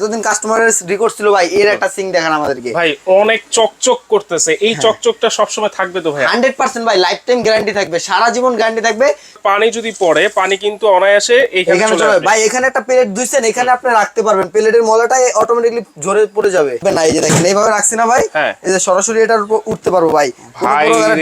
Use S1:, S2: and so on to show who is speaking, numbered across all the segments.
S1: এতদিন কাস্টমারের রিকোয়েস্ট ছিল ভাই এর একটা সিং দেখান আমাদেরকে।
S2: ভাই অনেক চকচক করতেছে। এই
S1: হ্যাঁ।
S2: চকচকটা সবসময় থাকবে তো ভাই
S1: হান্ড্রেড পার্সেন্ট ভাই লাইফ টাইম গ্যারান্টি থাকবে সারা জীবন গ্যারান্টি থাকবে।
S2: পানি যদি পড়ে পানি কিন্তু অনায়াসে এইখানে
S1: এখানে
S2: চলে
S1: ভাই এখানে একটা প্লেট দুইছেন এখানে আপনি রাখতে পারবেন। প্লেটের মলাটা অটোমেটিকলি ঝরে পড়ে যাবে। না এই যে দেখেন এইভাবে রাখছি না ভাই।
S2: হ্যাঁ।
S1: এই যে সরাসরি এটার উপর উঠতে পারব ভাই।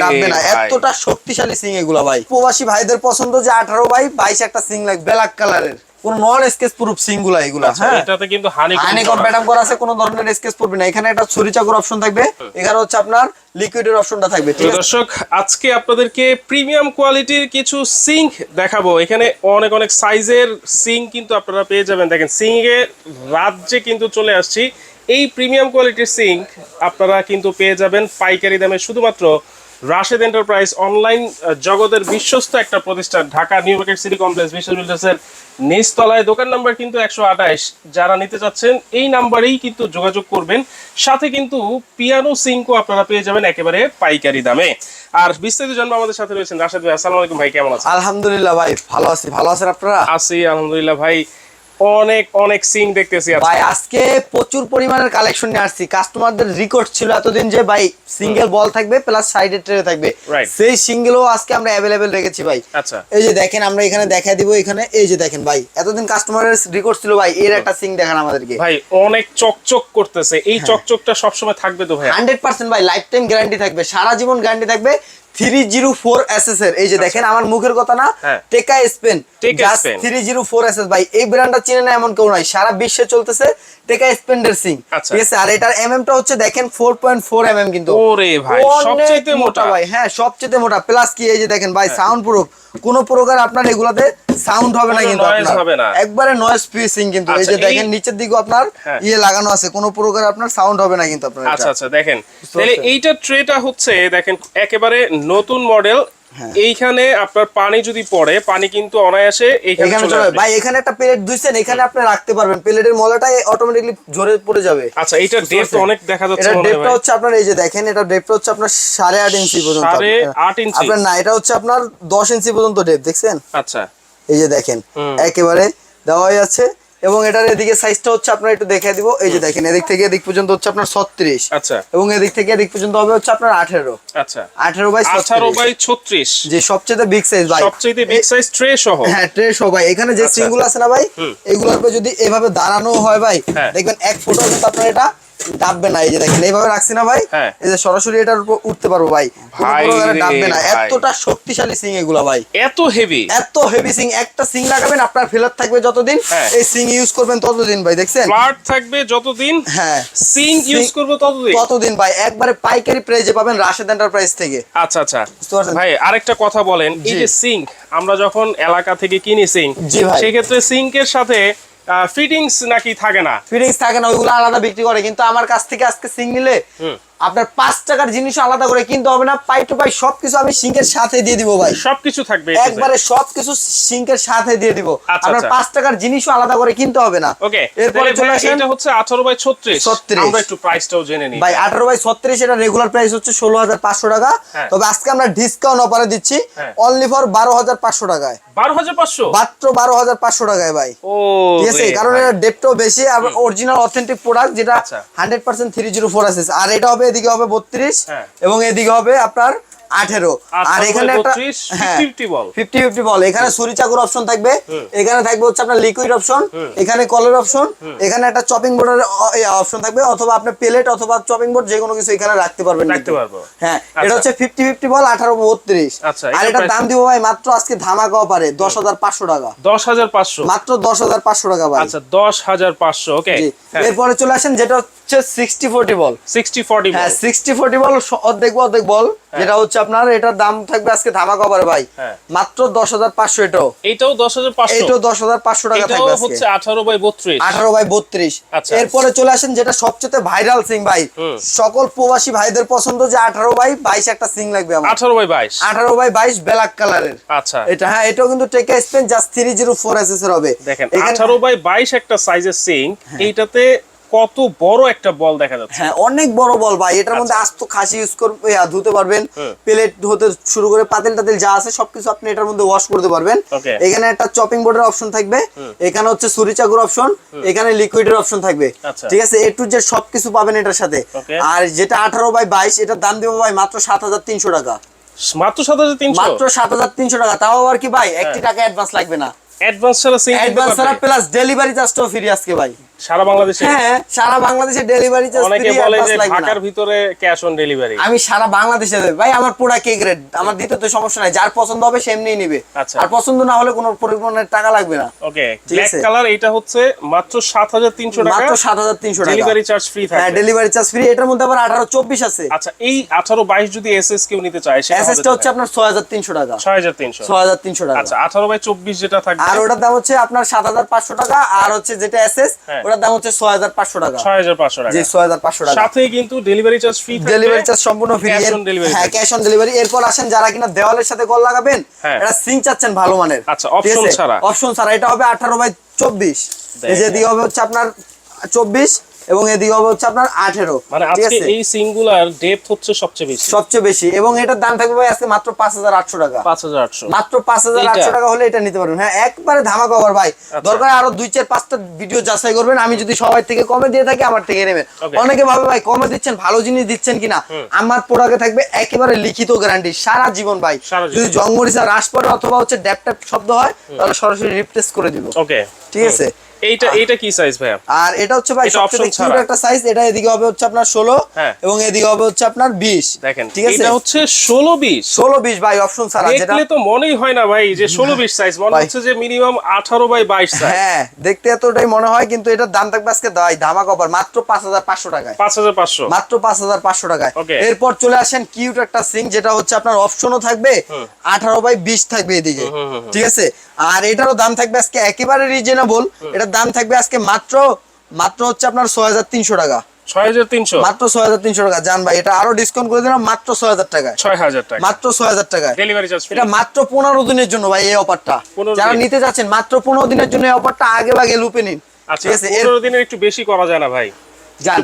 S1: ডাববে না। এতটা শক্তিশালী সিং এগুলা ভাই। প্রবাসী ভাইদের পছন্দ যে আঠারো বাই বাইশ একটা সিং লাগবে। ব্ল্যাক কালারের। কোন নন স্কেচ প্রুফ সিংগুলা এগুলা হ্যাঁ।
S2: এটাতে কিন্তু হানি
S1: হানিকম ম্যাডাম করা আছে কোনো ধরনের স্কেচ পড়বে না এখানে একটা ছুরি চাকুর অপশন থাকবে এখানে হচ্ছে আপনার লিকুইডের অপশনটা থাকবে ঠিক আছে?
S2: দর্শক আজকে আপনাদেরকে প্রিমিয়াম কোয়ালিটির কিছু সিঙ্ক দেখাবো। এখানে অনেক অনেক সাইজের সিঙ্ক কিন্তু আপনারা পেয়ে যাবেন। দেখেন সিঙ্কের রাজ্যে কিন্তু চলে আসছি। এই প্রিমিয়াম কোয়ালিটির সিঙ্ক আপনারা কিন্তু পেয়ে যাবেন পাইকারি দামে শুধুমাত্র রাশেদ এন্টারপ্রাইজ অনলাইন জগতের বিশ্বস্ত একটা প্রতিষ্ঠান Dhaka new market city complex Bishwa বিল্ডার্সের নিচতলায়। দোকান নাম্বার কিন্তু একশো আঠাশ। যারা নিতে চাচ্ছেন এই নাম্বারেই কিন্তু যোগাযোগ করবেন। সাথে কিন্তু পিয়ানো সিঙ্কও আপনারা পেয়ে যাবেন একেবারে পাইকারি দামে। আর বিস্তারিত জন্ম আমাদের সাথে রয়েছেন রাশেদ ভাই। আসসালামু আলাইকুম ভাই কেমন আছেন?
S1: আলহামদুলিল্লাহ ভাই ভালো আছি। ভালো আছেন আপনারা?
S2: আছি আলহামদুলিল্লাহ ভাই। অনেক অনেক সিং দেখতেছি
S1: ভাই আজকে প্রচুর পরিমাণের কালেকশন নিয়ে আসছি। কাস্টমারদের রেকর্ড ছিল এতদিন যে ভাই সিঙ্গেল বল থাকবে প্লাস সাইডের ট্রে থাকবে। সেই সিঙ্গেলও আজকে আমরা অ্যাভেলেবেল রেখেছি ভাই।
S2: আচ্ছা।
S1: এই যে দেখেন আমরা এখানে দেখাই দিব এখানে এই যে দেখেন ভাই এতদিন কাস্টমারের রেকর্ড ছিল ভাই এর একটা সিং দেখান আমাদেরকে।
S2: ভাই অনেক চকচক করতেছে। এই
S1: হ্যাঁ।
S2: চকচকটা সবসময় থাকবে তো ভাই
S1: হান্ড্রেড পার্সেন্ট ভাই লাইফ টাইম গ্যারান্টি থাকবে সারা জীবন গ্যারান্টি থাকবে। Three zero four S S এর এই যে দেখেন আমার মুখের কথা না
S2: আচ্ছা।
S1: Teka Spain. Three zero four S S ভাই এই ব্র্যান্ডটা চিনে না এমন কেউ নাই। সারা বিশ্বে চলতেছে। টেকা স্পেন্ডার সিং।
S2: আচ্ছা।
S1: ঠিক আছে? আর এটার এম টা হচ্ছে দেখেন four point four M M কিন্তু।
S2: ওরে ভাই সবচেয়ে মোটা।
S1: ভাই হ্যাঁ সবচেয়ে মোটা। প্লাস কি এই যে দেখেন ভাই সাউন্ড প্রুফ কোন প্রকার আপনার এগুলাতে সাউন্ড হবে না কিন্তু আপনার। একবারে নয়েজ ফ্রি সিং কিন্তু। এই
S2: আচ্ছা,
S1: যে দেখেন নিচের দিকে আপনার
S2: হ্যাঁ।
S1: ইয়ে লাগানো আছে। কোন প্রকার আপনার সাউন্ড হবে না কিন্তু আপনার
S2: আচ্ছা আচ্ছা দেখেন। তাহলে? এইটা ট্রেটা হচ্ছে দেখেন একেবারে নতুন মডেল। এইখানে আপনার পানি যদি পড়ে পানি কিন্তু অনায়াসে এইখানে চলে
S1: ভাই এখানে একটা প্লেট দুইছেন এখানে আপনি রাখতে পারবেন। প্লেটের মলাটা অটোমেটিকলি ঝরে পড়ে যাবে।
S2: আচ্ছা
S1: বুঝতে
S2: ডেপথ অনেক দেখা যাচ্ছে হয়
S1: ডেপটা
S2: ভাই।
S1: হচ্ছে আপনার এই যে দেখেন এটা ডেপটা হচ্ছে আপনার সাড়ে আট ইঞ্চি পর্যন্ত।
S2: সাড়ে
S1: আপনার-
S2: আট ইঞ্চি?
S1: আপনার না এটা হচ্ছে আপনার দশ ইঞ্চি পর্যন্ত ডেপ দেখছেন?
S2: আচ্ছা।
S1: এই যে দেখেন একেবারে দেওয়া হয়ে যাচ্ছে এবং এটার এদিকে সাইজটা হচ্ছে আপনার একটু দেখে দিব। এই যে দেখেন এদিক থেকে এদিক পর্যন্ত হচ্ছে আপনার ছত্রিশ।
S2: আচ্ছা।
S1: এবং এদিক থেকে এদিক পর্যন্ত হবে হচ্ছে আপনার আঠেরো।
S2: আচ্ছা।
S1: আঠেরো বাই
S2: আঠারো
S1: 36
S2: বাই ছত্রিশ।
S1: যে সবচেয়ে বিগ সাইজ ভাই
S2: সবচেয়ে বিগ সাইজ ট্রে সহ।
S1: হ্যাঁ ট্রে সহ ভাই। এখানে যে
S2: আচ্ছা।
S1: সিঙ্গুল আছে না ভাই এগুলোর যদি এভাবে দাঁড়ানো হয় ভাই
S2: হ্যাঁ।
S1: দেখবেন এক ফুট হচ্ছে আপনার এটা ডাববে না এই যে দেখেন এইভাবে রাখছি না ভাই।
S2: হ্যাঁ।
S1: এই যে সরাসরি এটার উপর উঠতে পারব ভাই। ডাববে না। এতটা শক্তিশালী সিং এগুলা ভাই।
S2: এত হেভি
S1: এত হেভি সিং। একটা সিং লাগাবেন আপনার ফেলার থাকবে যতদিন।
S2: হ্যাঁ।
S1: এই সিং ইউজ করবেন ততদিন ভাই দেখছেন?
S2: ফ্লাট থাকবে যতদিন।
S1: হ্যাঁ।
S2: সিঙ্ক ইউজ করব ততদিন।
S1: ততদিন ভাই। একবারে পাইকারি প্রাইজে পাবেন রাশেদ এন্টারপ্রাইজ থেকে।
S2: আচ্ছা আচ্ছা। ভাই আরেকটা কথা বলেন। এই যে সিং আমরা যখন এলাকা থেকে কিনি
S1: সিং।
S2: সেক্ষেত্রে সিঙ্কের সাথে ফিটিংস নাকি থাকে না
S1: ফিটিংস থাকে না ওইগুলো আলাদা বিক্রি করে কিন্তু আমার কাছ থেকে আজকে সিং নিলে। আপনার পাঁচ টাকার জিনিস আলাদা করে কিনতে হবে না। পাই টু পাই সবকিছু আমি সিঙ্কের সাথে দিয়ে দিব ভাই।
S2: সবকিছু থাকবে
S1: একবারে সবকিছু সিঙ্কের সাথে দিয়ে দিব।
S2: আচ্ছা,
S1: আপনার
S2: আচ্ছা।
S1: পাঁচ টাকার জিনিসও আলাদা করে কিনতে হবে না।
S2: ওকে
S1: এরপরে চলে আসেন
S2: এটা হচ্ছে আঠারো বাই ছত্রিশ।
S1: 36
S2: আমরা একটু প্রাইসটাও জেনে নিই।
S1: ভাই আঠারো বাই ছত্রিশ এটা রেগুলার প্রাইস হচ্ছে ষোলো হাজার পাঁচশো টাকা।
S2: হ্যাঁ।
S1: তবে আজকে আমরা ডিসকাউন্ট অফারে দিচ্ছি। অনলি ফর বারো হাজার পাঁচশো টাকায়।
S2: বারো হাজার পাঁচশো?
S1: মাত্র বারো হাজার পাঁচশো টাকায় ভাই।
S2: ও
S1: ঠিক আছে? কারণ। এটা ডেপটাও বেশি আর অরিজিনাল অথেন্টিক প্রোডাক্ট যেটা
S2: আচ্ছা।
S1: Hundred percent three zero four আছে আর এটা হবে এদিকে হবে বত্রিশ
S2: হ্যাঁ।
S1: এবং এদিকে হবে আপনার আঠেরো। আর এখানে একটা হ্যাঁ
S2: 50-50 বল।
S1: ফিফটি ফিফটি বল। এখানে সুরি চাকুর অপশন থাকবে। এখানে থাকবে হচ্ছে আপনার লিকুইড অপশন এখানে কলের অপশন এখানে একটা চপিং বোর্ডের অপশন থাকবে অথবা আপনি প্লেট অথবা চপিং বোর্ড যে কোনো কিছু এখানে রাখতে পারবেন
S2: রাখতে পারব।
S1: হ্যাঁ
S2: আচ্ছা।
S1: এটা হচ্ছে ফিফটি ফিফটি বল আঠারো বত্রিশ।
S2: আচ্ছা,
S1: আর
S2: এটার
S1: দাম দিব ভাই মাত্র আজকে ধামাকা পারে দশ হাজার পাঁচশো টাকা।
S2: দশ হাজার পাঁচশো।
S1: মাত্র দশ হাজার পাঁচশো টাকা ভাই।
S2: আচ্ছা দশ হাজার পাঁচশো ওকে
S1: জি। এরপরে চলে আসেন যেটা হচ্ছে sixty forty bowl.
S2: Sixty forty
S1: হ্যাঁ সিক্সটি ফোর্টি বল অর্ধেক অর্ধেক বল। যেটা হচ্ছে আপনার এটার দাম থাকবে আজকে ধামাকা পারে ভাই।
S2: হ্যাঁ।
S1: মাত্র দশ হাজার পাঁচশো এটাও।
S2: এইটাও দশ হাজার পাঁচশো?
S1: এইটাও দশ হাজার পাঁচশো টাকা থাকবে
S2: হচ্ছে আঠারো বাই বত্রিশ।
S1: আঠারো বাই বত্রিশ।
S2: আচ্ছা।
S1: এরপরে চলে আসেন যেটা সবচেয়ে ভাইরাল সিং ভাই। সকল প্রবাসী ভাইদের পছন্দ যে আঠারো বাই বাইশ একটা সিং লাগবে আমার।
S2: আঠারো বাই বাইশ।
S1: আঠারো বাই বাইশ ব্ল্যাক কালারের
S2: আচ্ছা।
S1: এটা হ্যাঁ এটাও কিন্তু Teka Spain just three zero four S এর হবে।
S2: দেখেন আঠারো বাই বাইশ একটা সাইজের সিং এইটাতে কত বড় একটা বল দেখা যাচ্ছে।
S1: হ্যাঁ অনেক বড় বল ভাই। এটার মধ্যে আস্ত খাসি ইউজ করবে ধুতে পারবেন। প্লেট হতে শুরু করে পাতিল টাতিল যা আছে সবকিছু আপনি এটার মধ্যে ওয়াশ করতে পারবেন। এখানে একটা চপিং বোর্ডের অপশন থাকবে। এখানে হচ্ছে সুরি চাকুর অপশন এখানে লিকুইডের অপশন থাকবে।
S2: আচ্ছা।
S1: ঠিক আছে? এ টু জেড সবকিছু পাবেন এটার সাথে। আর যেটা আঠারো বাই বাইশ এটার দাম দেবো ভাই মাত্র সাত হাজার তিনশো টাকা।
S2: মাত্র সাত হাজার তিনশো?
S1: মাত্র সাত হাজার তিনশো টাকা। তাও আবার কি ভাই? একটি টাকা অ্যাডভান্স লাগবে না।
S2: অ্যাডভান্স ছাড়া
S1: অ্যাডভান্স ছাড়া প্লাস ডেলিভারি চার্জটাও ফ্রি আজকে ভাই।
S2: সারা বাংলাদেশে?
S1: হ্যাঁ সারা বাংলাদেশে ডেলিভারি চার্জ
S2: অনেকে বলে যে ঢাকার ভিতরে ক্যাশ অন ডেলিভারি
S1: আমি সারা বাংলাদেশে দেব ভাই আমার পুরা কে গ্রেড আমার দিতে তো সমস্যা নাই। যার পছন্দ হবে সে এমনিই নিবে।
S2: আচ্ছা।
S1: আর পছন্দ না হলে কোনো পরিমাণের টাকা লাগবে না।
S2: ওকে ব্ল্যাক কালার এটা হচ্ছে মাত্র সাত হাজার তিনশো টাকা।
S1: মাত্র সাত হাজার তিনশো টাকা।
S2: ডেলিভারি চার্জ ফ্রি
S1: হ্যাঁ ডেলিভারি চার্জ ফ্রি এটার মধ্যে আবার আঠারো চব্বিশ আছে।
S2: আচ্ছা এই আঠারো বাইশ যদি এস এস কেউ নিতে চায় সেটা
S1: এসএসটা হচ্ছে আপনার ছয় হাজার তিনশো টাকা।
S2: ছয় হাজার তিনশো।
S1: ছয় হাজার তিনশো টাকা।
S2: আচ্ছা আঠারো বাই চব্বিশ যেটা থাকবে।
S1: আর ওটার দাম হচ্ছে আপনার সাত হাজার পাঁচশো টাকা। আর হচ্ছে যেটা এসএস
S2: হ্যাঁ।
S1: ওটার দাম হচ্ছে ছয় হাজার পাঁচশো টাকা।
S2: ছয় হাজার পাঁচশো টাকা।
S1: জি ছয় হাজার পাঁচশো টাকা।
S2: সাথে কিন্তু delivery charge free
S1: delivery charge সম্পূর্ণ ফ্রি
S2: ক্যাশ অন ডেলিভারি
S1: হ্যাঁ ক্যাশ অন ডেলিভারি এরপর আসেন যারা কিনা দেওয়ালের সাথে কল লাগাবেন
S2: হ্যাঁ।
S1: এটা সিং চাচ্ছেন ভালো মানের।
S2: আচ্ছা, অপশন ছাড়া।
S1: অপশন ছাড়া। এটা হবে আঠারো বাই চব্বিশ।
S2: দেখেন।
S1: এই যে হবে হচ্ছে আপনার চব্বিশ। এবং এদিকে হবে হচ্ছে আপনার আঠেরো।
S2: মানে আজকে এই সিঙ্গুলার ডেপথ হচ্ছে সবচেয়ে বেশি।
S1: সবচেয়ে বেশি। এবং এটার দাম থাকবে ভাই আজকে মাত্র পাঁচ হাজার আটশো টাকা।
S2: পাঁচ হাজার আটশো।
S1: মাত্র পাঁচ হাজার আটশো টাকা হলে এটা নিতে পারবেন। হ্যাঁ একবারে ধামাকা কভার ভাই।
S2: আচ্ছা।
S1: দরকার আরও দুই চার পাঁচটা ভিডিও যাচাই করবেন। আমি যদি সবাই থেকে কমে দিয়ে থাকি আমার থেকে নেবেন। অনেকে ভাবে ভাই কমে দিচ্ছেন ভালো জিনিস দিচ্ছেন কিনা? আমার প্রোডাক্টে থাকবে একেবারে লিখিত গ্যারান্টি সারা জীবন ভাই। যদি জঙ্গমরিচা রাস পরে অথবা হচ্ছে ড্যাপ ট্যাপ শব্দ হয় তাহলে সরাসরি রিপ্লেস করে দিব।
S2: ওকে
S1: ঠিক আছে?
S2: এইটা এইটা কি সাইজ ভাইয়া?
S1: আর এটা হচ্ছে ভাই সবচেয়ে একটা সাইজ এটা এদিকে হবে হচ্ছে আপনার ষোলো
S2: হ্যাঁ।
S1: এবং এদিকে হবে হচ্ছে আপনার বিশ।
S2: দেখেন
S1: ঠিক আছে?
S2: এটা হচ্ছে ষোলো বিশ।
S1: ষোলো বিশ ভাই অপশন ছাড়া যেটা
S2: দেখলে তো মনেই হয় না ভাই যে ষোলো বিশ সাইজ মনে হচ্ছে যে মিনিমাম আঠারো বাই বাইশ সাইজ
S1: হ্যাঁ দেখতে এতটাই মনে হয় কিন্তু এটার দাম থাকবে আজকে দাই মাত্র পাঁচ হাজার পাঁচশো টাকায়।
S2: পাঁচ হাজার পাঁচশো।
S1: মাত্র পাঁচ হাজার পাঁচশো টাকায়। এরপর চলে আসেন কিউট একটা সিং যেটা হচ্ছে আপনার অপশনও থাকবে আঠারো বাই বিশ থাকবে এদিকে। ঠিক আছে? আর এটারও দাম থাকবে আজকে একেবারে রিজনেবল এটার দাম থাকবে আজকে মাত্র মাত্র হচ্ছে আপনার ছয় হাজার তিনশো টাকা। মাত্র ছয় হাজার তিনশো টাকা। জান ভাই এটা আরও ডিসকাউন্ট করে দিলাম মাত্র ছয় হাজার টাকায়।
S2: ছয় হাজার টাকা।
S1: মাত্র ছয় হাজার টাকায়
S2: ডেলিভারি চার্জ
S1: এটা মাত্র পনেরো দিনের জন্য ভাই এই অফারটা যারা নিতে যাচ্ছেন মাত্র পনেরো দিনের জন্য এই অফারটা আগে ভাগে লুপে নিন।
S2: আচ্ছা
S1: ঠিক আছে
S2: পনেরো দিনের একটু বেশি করা যায় না ভাই।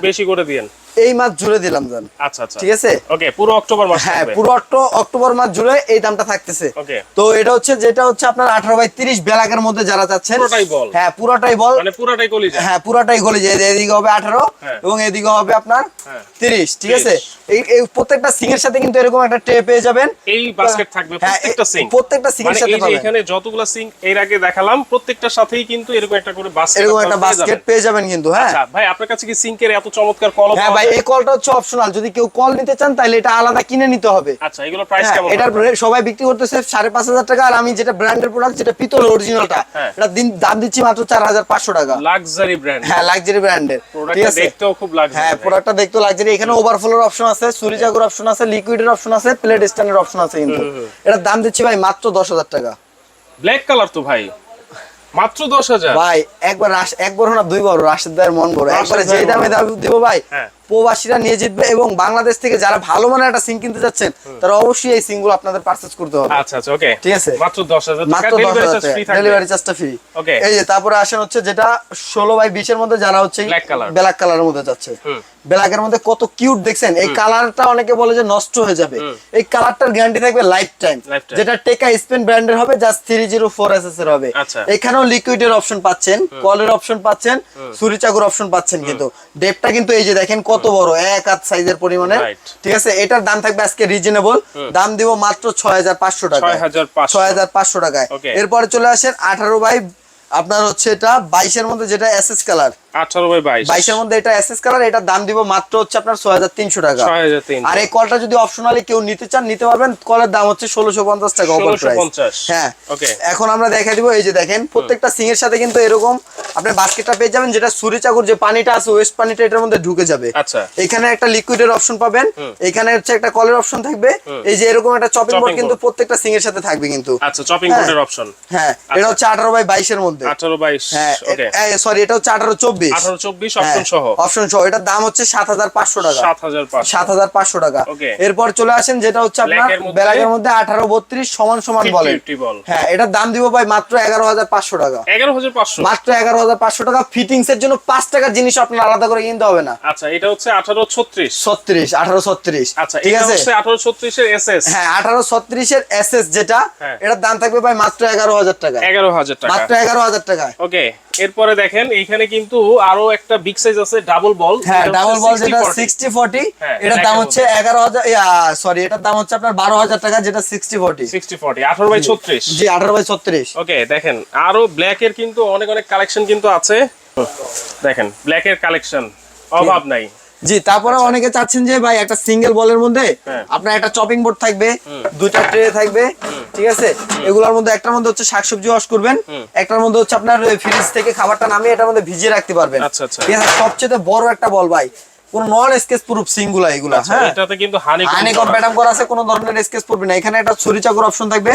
S2: বেশি করে দিয়েন।
S1: এই মাস জুড়ে দিলাম জান।
S2: আচ্ছা আচ্ছা।
S1: ঠিক আছে?
S2: ওকে পুরো অক্টোবর মাস
S1: হ্যাঁ পুরো অক্টো- অক্টোবর মাস জুড়ে এই দামটা থাকতেছে।
S2: ওকে
S1: তো এটা হচ্ছে যেটা হচ্ছে আপনার আঠারো বাই তিরিশ বেলাকের মধ্যে যারা চাচ্ছেন
S2: পুরোটাই বল।
S1: হ্যাঁ পুরোটাই বল।
S2: মানে পুরোটাই কলি যায়
S1: হ্যাঁ পুরোটাই গলি যায় এদিকে হবে আঠারো
S2: হ্যাঁ।
S1: এবং এদিকে হবে আপনার
S2: হ্যাঁ।
S1: তিরিশ ঠিক আছে? এই এই প্রত্যেকটা সিং এর সাথে কিন্তু এরকম একটা ট্রে পেয়ে যাবেন।
S2: এই বাস্কেট থাকবে
S1: হ্যাঁ,
S2: প্রত্যেকটা সিঙ্ক
S1: প্রত্যেকটা সিং এর
S2: মানে
S1: সাথে পাবেন।
S2: এখানে যতগুলা সিঙ্ক এর আগে দেখালাম প্রত্যেকটার সাথেই কিন্তু এরকম একটা করে বাস্কেট
S1: এরকম একটা বাস্কেট পেয়ে যাবেন। কিন্তু হ্যাঁ।
S2: আচ্ছা ভাই আপনার কাছে কি সিঙ্কের এত চমৎকার কল
S1: হ্যাঁ ভাই এই কলটা হচ্ছে অপশনাল যদি কেউ কল নিতে চান তাহলে এটা আলাদা কিনে নিতে হবে।
S2: আচ্ছা এগুলো প্রাইস
S1: হ্যাঁ,
S2: কেমন
S1: এটার? সবাই বিক্রি করতেছে সাড়ে পাঁচ হাজার টাকা আর আমি যেটা ব্র্যান্ডের প্রোডাক্ট যেটা পিতল অরিজিনালটা
S2: হ্যাঁ।
S1: এটা দিন দাম দিচ্ছি মাত্র চার হাজার পাঁচশো টাকা।
S2: লাক্সারি ব্র্যান্ড
S1: হ্যাঁ লাক্সারি ব্র্যান্ডের
S2: প্রোডাক্টটা দেখতেও খুব লাক্সারি
S1: হ্যাঁ প্রোডাক্টটা দেখতে লাক্সারি এখানে ওভারফ্লোর অপশন আছে সুরি জাগুর অপশন আছে লিকুইডের অপশন আছে প্লেট স্ট্যান্ডের অপশন আছে কিন্তু। এটার দাম দিচ্ছি ভাই মাত্র দশ হাজার টাকা।
S2: ব্ল্যাক কালার তো ভাই। মাত্র দশ হাজার।
S1: ভাই একবার রাশ- একবার না দুইবার রাশেদ ভাইয়ের মন বড় একবারে দামে
S2: মন
S1: দাম দেবো ভাই
S2: হ্যাঁ।
S1: প্রবাসীরা নিয়ে জিতবে এবং বাংলাদেশ থেকে যারা ভালো মানের একটা সিং কিনতে যাচ্ছেন তারা অবশ্যই এই সিংগুলো আপনাদের পারচেজ করতে হবে।
S2: আচ্ছা আচ্ছা ওকে
S1: ঠিক আছে।
S2: মাত্র দশ হাজার টাকা।
S1: মাত্র দশ
S2: ডেলিভারি
S1: হাজার
S2: ফ্রি থাকবে।
S1: ডেলিভারি চার্জটা ফ্রি
S2: Okay.
S1: এই যে তারপরে আসেন হচ্ছে যেটা ষোলো বাই বিশের মধ্যে যারা হচ্ছে
S2: Black color।
S1: ব্ল্যাক কালারের মধ্যে যাচ্ছে। ব্ল্যাকের মধ্যে কত কিউট দেখছেন? এই কালারটা অনেকে বলে যে নষ্ট হয়ে যাবে। এই কালারটার গ্যারান্টি থাকবে লাইফ টাইম যেটা টেকা স্পেন ব্র্যান্ডের হবে just three zero four S এর হবে।
S2: আচ্ছা।
S1: এখানেও লিকুইডের অপশন পাচ্ছেন কলের অপশন পাচ্ছেন সুরি চাকুর অপশন পাচ্ছেন কিন্তু। ডেপটা কিন্তু এই যে দেখেন কত বড়? এক হাত সাইজের পরিমাণে ঠিক আছে? এটার দাম থাকবে আজকে রিজনেবল দাম দিব মাত্র ছয় হাজার পাঁচশো টাকা ছয় হাজার পাঁচশো। টাকায়। এরপরে চলে আসেন আঠারো বাই আপনার হচ্ছে এটা বাইশের মধ্যে যেটা এস এস কালার।
S2: আঠারো বাই বাইশ।
S1: বাইশের মধ্যে এটা এস এস কালার দাম দিব মাত্র হচ্ছে আপনার ছয় হাজার তিনশো টাকা।
S2: ছয় হাজার তিন
S1: আর এই কলটা যদি অপশনালি কেউ নিতে চান নিতে পারবেন কলের দাম হচ্ছে ষোলোশো পঞ্চাশ টাকা অফার প্রাইস হ্যাঁ। এখন আমরা দেখা দিব এই যে দেখেন প্রত্যেকটা সিং এর সাথে কিন্তু এরকম আপনি বাস্কেটটা পেয়ে যাবেন যেটা সুরি চাকুর যে পানিটা আছে ওয়েস্ট পানিটা এটার মধ্যে ঢুকে যাবে।
S2: আচ্ছা।
S1: এখানে একটা লিকুইডের অপশন পাবেন এখানে হচ্ছে একটা কলের অপশন থাকবে। এই যে এরকম একটা চপিং বোর্ড কিন্তু প্রত্যেকটা সিং এর সাথে থাকবে কিন্তু।
S2: আচ্ছা চপিং
S1: হ্যাঁ।
S2: বোর্ডের অপশন
S1: হ্যাঁ এটা হচ্ছে আঠারো বাই বাইশের মধ্যে।
S2: আঠারো বাইশ
S1: হ্যাঁ সরি এটা হচ্ছে আঠারো চব্বিশ।
S2: আঠারো চব্বিশ অপশন সহ।
S1: অপশন সহ। এটার দাম হচ্ছে সাত হাজার পাঁচশো টাকা।
S2: সাত হাজার পাঁচশো।
S1: সাত হাজার পাঁচশো টাকা। এরপর চলে আসেন যেটা হচ্ছে আপনার
S2: Black মধ্যে-
S1: ব্যারাকের মধ্যে আঠারো বত্রিশ সমান সমান বলেন।
S2: 50 বল।
S1: হ্যাঁ এটার দাম দিব ভাই মাত্র এগারো হাজার পাঁচশো টাকা।
S2: এগারো হাজার পাঁচশো।
S1: মাত্র এগারো হাজার পাঁচশো টাকা। ফিটিংস এর জন্য পাঁচ টাকার জিনিস আপনার আলাদা করে কিনতে হবে না।
S2: আচ্ছা এটা হচ্ছে আঠারো ছত্রিশ।
S1: ছত্রিশ আঠারো ছত্রিশ।
S2: আচ্ছা
S1: ঠিক আছে?
S2: হচ্ছে আঠারো ছত্রিশের এস এস
S1: হ্যাঁ আঠারো ছত্রিশের এস এস যেটা
S2: হ্যাঁ।
S1: এটার দাম থাকবে ভাই মাত্র এগারো হাজার টাকা।
S2: এগারো হাজার টাকা।
S1: মাত্র এগারো হাজার টাকায়।
S2: ওকে এরপরে দেখেন এইখানে কিন্তু আরও একটা বিগ সাইজ আছে ডাবল বল
S1: হ্যাঁ ডাবল বল যেটা সিক্সটি ফোর্টি
S2: হ্যাঁ,
S1: এটার দাম হচ্ছে এগারো হাজার সরি এটার দাম হচ্ছে আপনার বারো হাজার টাকা যেটা সিক্সটি ফোর্টি
S2: সিক্সটি ফোর্টি আঠারো বাই ছত্রিশ।
S1: জি আঠারো বাই ছত্রিশ।
S2: ওকে দেখেন আরও ব্ল্যাক এর কিন্তু অনেক অনেক কালেকশন কিন্তু আছে। দেখেন ব্ল্যাক এর কালেকশন অভাব নাই।
S1: জি তারপরে অনেকে চাচ্ছেন যে ভাই একটা সিঙ্গেল বলের মধ্যে
S2: হ্যাঁ।
S1: আপনার একটা চপিং বোর্ড থাকবে দুইটা ট্রে থাকবে ঠিক আছে? এগুলোর মধ্যে একটার মধ্যে হচ্ছে শাকসবজি ওয়াশ করবেন একটার মধ্যে হচ্ছে আপনার ফ্রিজ থেকে খাবারটা নামিয়ে এটার মধ্যে ভিজিয়ে রাখতে পারবেন।
S2: আচ্ছা, আচ্ছা।
S1: ঠিক আছে? সবচেয়ে বড় একটা বল ভাই কোন নন স্কেচ প্রুফ সিঙ্গুলা এগুলা
S2: আচ্ছা,
S1: হ্যাঁ?
S2: এটাতে কিন্তু হানি
S1: আনে কম করা। আছে কোনো ধরনের স্কেচ পড়বে না এখানে একটা ছুরি চাকুর অপশন থাকবে।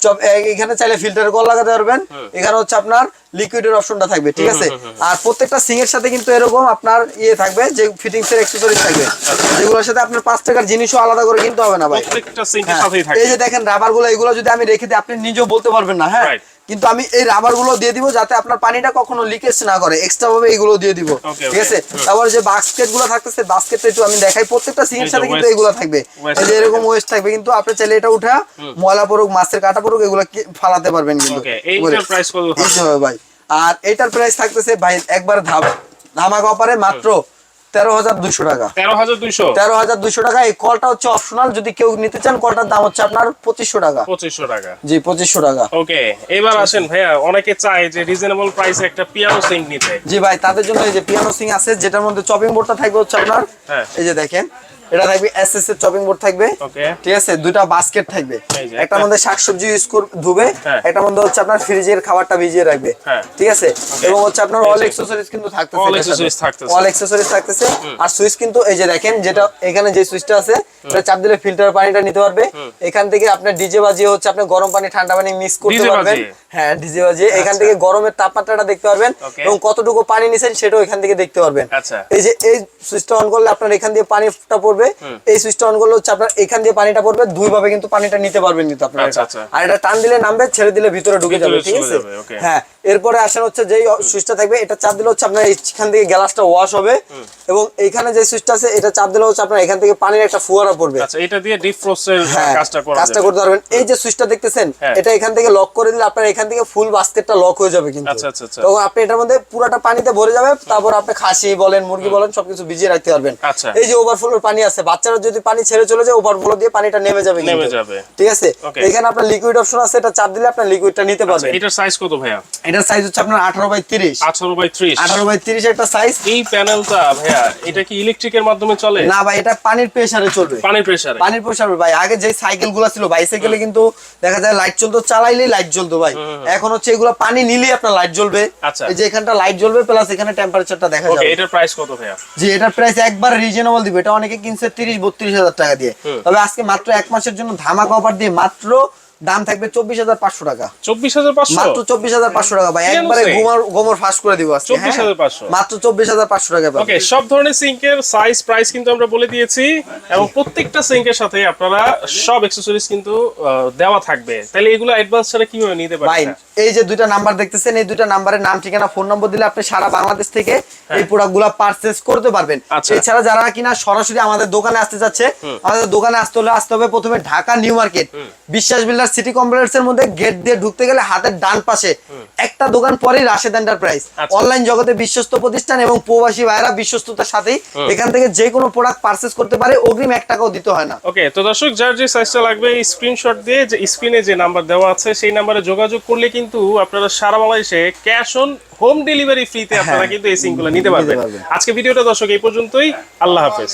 S1: চপ- এখানে চাইলে ফিল্টার কল লাগাতে পারবেন। এখানে হচ্ছে আপনার লিকুইডের অপশনটা থাকবে ঠিক আছে? আর প্রত্যেকটা সিং এর সাথে কিন্তু এরকম আপনার ইয়ে থাকবে যে ফিটিংস এর অ্যাকসেসরিজ থাকবে যেগুলোর সাথে আপনার পাঁচ টাকার জিনিসও আলাদা করে কিনতে হবে না ভাই।
S2: প্রত্যেকটা সিঙ্কের
S1: হ্যাঁ,
S2: সাথেই থাকে।
S1: এই যে দেখেন রাবারগুলো এগুলো যদি আমি রেখে দিই আপনি নিজেও বলতে পারবেন না হ্যাঁ? কিন্তু আমি এই রাবারগুলো দিয়ে দিব যাতে আপনার পানিটা কখনো লিকেজ না করে এক্সট্রা ভাবে এগুলো দিয়ে দিব ঠিক আছে? তারপর যে বাস্কেটগুলো থাকতেছে বাস্কেটটা একটু আমি দেখাই প্রত্যেকটা সিং এর সাথে কিন্তু এগুলো থাকবে। এই যে এরকম ওয়েস্ট থাকবে কিন্তু আপনি চাইলে এটা উঠা ময়লা পড়ুক মাছের কাটা পড়ুক এগুলো ফালাতে পারবেন কিন্তু।
S2: ওকে এইটার প্রাইস কত
S1: ভাই আর এটার প্রাইস থাকতেছে ভাই একবার ধাপ ধামাকা অপারে মাত্র তেরো হাজার টাকা।
S2: তেরো হাজার দুইশো?
S1: তেরো হাজার দুশো টাকা। এই কলটা হচ্ছে অপশনাল যদি কেউ নিতে চান কলটার দাম হচ্ছে আপনার পঁচিশশো টাকা।
S2: পঁচিশশো টাকা।
S1: জি পঁচিশশো টাকা।
S2: ওকে এবার আসেন ভাইয়া অনেকে চায় যে রিজনেবল প্রাইসে একটা পিয়ানো সিঙ্ক নিতে।
S1: জি ভাই তাদের জন্য এই যে পিয়ানো সিং আছে যেটার মধ্যে চপিং বোর্ডটা থাকবে হচ্ছে আপনার
S2: হ্যাঁ।
S1: এই যে দেখেন এটা থাকবে এস এস এর চপিং বোর্ড থাকবে। ঠিক আছে? দুইটা বাস্কেট থাকবে।
S2: একটা-
S1: মধ্যে শাকসবজি ইউজ কর ধুবে
S2: হ্যাঁ।
S1: একটার মধ্যে হচ্ছে আপনার ফ্রিজের খাবারটা ভিজিয়ে রাখবে।
S2: হ্যাঁ।
S1: ঠিক আছে? এবং হচ্ছে আপনার অল এক্সেসরিজ কিন্তু থাকতেছে
S2: All accessories থাকতেছে।
S1: অল এক্সেসরিজ থাকতেছে। আর সুইচ কিন্তু এই যে দেখেন যেটা এখানে যে সুইচটা আছে এটা চাপ দিলে ফিল্টার পানিটা নিতে পারবে। এখান থেকে আপনার ডিজে বাজিয়ে হচ্ছে আপনি গরম পানি ঠান্ডা পানি মিক্স করতে পারবেন। হ্যাঁ ডিজে বাজিয়ে। এখান থেকে গরমের তাপমাত্রাটা দেখতে পারবেন। এবং কতটুকু পানি নিছেন সেটাও এখান থেকে দেখতে পারবেন।
S2: আচ্ছা।
S1: এই যে এই সুইচটা অন করলে আপনার এখান দিয়ে পানিটা পড়বে এই সুইচটা অন করলে হচ্ছে আপনার এখান দিয়ে পানিটা পড়বে দুই ভাবে কিন্তু পানিটা নিতে পারবেন কিন্তু আপনার
S2: আচ্ছা। আচ্ছা।
S1: আর এটা টান দিলে নামবে ছেড়ে দিলে ভিতরে ঢুকে যাবে ঠিক আছে হ্যাঁ এরপরে আসেন হচ্ছে যেই সুইচটা থাকবে এটা চাপ দিলে হচ্ছে আপনার এখান থেকে গ্লাসটা ওয়াশ হবে এবং এইখানে যে সুইচটা আছে এটা চাপ দিলে হচ্ছে আপনার এখান থেকে পানির একটা ফুয়ারা পড়বে।
S2: আচ্ছা এটা দিয়ে ডিপ ফ্রস্টের
S1: হ্যাঁ,
S2: কাজটা করা
S1: কাজটা করতে পারবেন। এই যে সুইচটা দেখতেছেন
S2: হ্যাঁ।
S1: এটা এখান থেকে লক করে দিলে আপনার এখান থেকে ফুল বাস্কেটটা লক হয়ে যাবে কিন্তু।
S2: আচ্ছা, আচ্ছা, আচ্ছা।
S1: তখন আপনি এটার মধ্যে পুরোটা পানিতে ভরে যাবে তারপর আপনি খাসি বলেন মুরগি বলেন সবকিছু ভিজিয়ে রাখতে পারবেন।
S2: আচ্ছা।
S1: এই যে ওভারফ্লোর পানি আছে বাচ্চারা যদি পানি ছেড়ে চলে যায় ওভারফ্লো দিয়ে পানিটা নেমে যাবে
S2: নেমে যাবে।
S1: ঠিক আছে? এখানে আপনার লিকুইড অপশন আছে এটা চাপ দিলে আপনার লিকুইডটা নিতে
S2: আচ্ছা,
S1: পারবেন।
S2: এটার সাইজ কত ভাইয়া?
S1: এটার সাইজ হচ্ছে আপনার আঠারো বাই তিরিশ।
S2: আঠারো বাই ত্রিশ।
S1: আঠারো বাই তিরিশ একটা সাইজ
S2: এই প্যানেলটা ভাইয়া এটা কি ইলেকট্রিকের মাধ্যমে চলে?
S1: না ভাই এটা পানির প্রেসারে চলবে।
S2: পানির প্রেসারে
S1: পানির প্রেসার ভাই। আগে যে সাইকেলগুলো ছিল বাইসাইকেলে কিন্তু দেখা যায় লাইট চলতো চালাইলেই লাইট জ্বলতো ভাই। এখন হচ্ছে এগুলো পানি নিলেই আপনার লাইট জ্বলবে।
S2: আচ্ছা।
S1: এই যে এখানটা লাইট জ্বলবে প্লাস এখানে টেম্পারেচারটা দেখা
S2: ওকে
S1: যাবে।
S2: এটার প্রাইস কত ভাইয়া?
S1: জি এটার প্রাইস একবার রিজনেবল দিবে। এটা অনেকে কিনছে তিরিশ বত্রিশ হাজার টাকা দিয়ে। তবে আজকে মাত্র এক মাসের জন্য ধামাকা অফার দিয়ে মাত্র দাম থাকবে চব্বিশ হাজার পাঁচশো টাকা।
S2: চব্বিশ হাজার পাঁচশো?
S1: মাত্র চব্বিশ হাজার পাঁচশো টাকা ভাই। একবারে গোমর গোমর ফাঁস করে দিব হ্যাঁ?
S2: 24,500
S1: মাত্র চব্বিশ হাজার পাঁচশো টাকা
S2: ওকে সব ধরনের সিঙ্কের সাইজ প্রাইস কিন্তু আমরা বলে দিয়েছি এবং প্রত্যেকটা সিঙ্কের সাথে আপনারা সব অ্যাকসেসরিজ কিন্তু দেওয়া থাকবে। তাহলে এগুলো অ্যাডভান্স ছাড়া কীভাবে নিতে
S1: ভাই
S2: পারবেন
S1: এই যে দুইটা নাম্বার দেখতেছেন এই দুইটা নাম্বারের নাম ঠিকানা ফোন নম্বর দিলে আপনি সারা বাংলাদেশ থেকে এই প্রোডাক্টগুলা পারচেস করতে পারবেন।
S2: আচ্ছা।
S1: এছাড়া যারা কিনা সরাসরি আমাদের দোকানে আসতে যাচ্ছে আমাদের দোকানে আসতে হলে আসতে হবে প্রথমে Dhaka new market. Biswas builder city complex এর মধ্যে গেট দিয়ে ঢুকতে গেলে হাতের ডান পাশে একটা দোকান পরেই রাশেদ এন্টারপ্রাইজ। অনলাইন জগতে বিশ্বস্ত প্রতিষ্ঠান এবং প্রবাসী ভাইরা বিশ্বস্ততার সাথেই এখান থেকে যে কোনো প্রোডাক্ট পারচেস করতে পারে অগ্রিম এক টাকাও দিতে হয় না।
S2: ওকে তো দর্শক যার যে সাইজটা লাগবে স্ক্রিনশট দিয়ে যে স্ক্রিনে যে নাম্বার দেওয়া আছে সেই নাম্বারে যোগাযোগ করলে কিন্তু আপনারা সারা বাংলাদেশে ক্যাশ অন হোম ডেলিভারি ফ্রিতে আপনারা কিন্তু এই সিঙ্কগুলো নিতে পারবেন।
S1: পারবেন।
S2: আজকে ভিডিওটা দর্শক এই পর্যন্তই। আল্লাহ হাফেজ।